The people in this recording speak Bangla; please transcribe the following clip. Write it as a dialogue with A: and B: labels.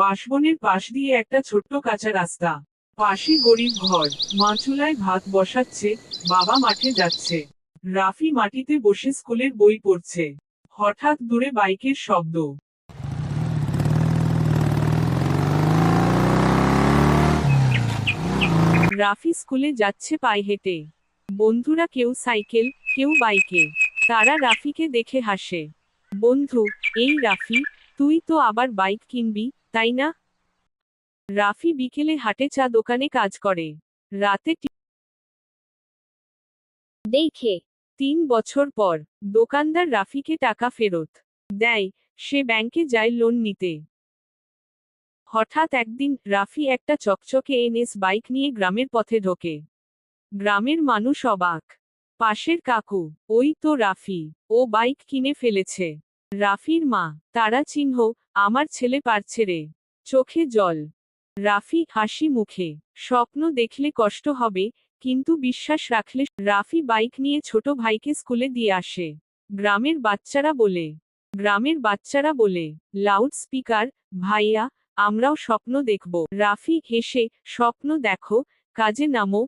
A: বাঁশবনের পাশ দিয়ে একটা ছোট্ট কাঁচা রাস্তা। পাশে গরিব ঘর। মা চুলায় ভাত বসাচ্ছে, বাবা মাঠে যাচ্ছে। রাফি মাটিতে বসে স্কুলের বই পড়ছে। হঠাৎ দূরে বাইকের শব্দ।
B: রাফি স্কুলে যাচ্ছে পায়ে হেঁটে। বন্ধুরা কেউ সাইকেল, কেউ বাইকে। তারা রাফিকে দেখে হাসে। বন্ধু, এই রাফি তুই তো আবার বাইক কিনবি তাই না? রাফি বিকেলে হাটে চা দোকানে কাজ করে। রাতে
C: দেখে।
B: তিন বছর পর দোকানদার রাফিকে টাকা ফেরত দেয় সে ব্যাংকে যায় লোন নিতে। হঠাৎ একদিন রাফি একটা চকচকে এনএস বাইক নিয়ে গ্রামের পথে ঢোকে। গ্রামের মানুষ অবাক। পাশের কাকু ওই তো রাফি ও বাইক কিনে ফেলেছে। রাফির মা, তারা চিহ্ন আমার ছেলে পারছে রে। চোখে জল। রাফি হাসি মুখে। স্বপ্ন দেখলে কষ্ট হবে, কিন্তু বিশ্বাস রাখলে রাফি বাইক নিয়ে ছোট ভাইকে স্কুলে দিয়ে আসে। গ্রামের বাচ্চারা বলে, গ্রামের বাচ্চারা বলে, লাউড স্পিকার, ভাইয়া, আমরাও স্বপ্ন দেখব। রাফি হেসে, স্বপ্ন দেখো, কাজে নামো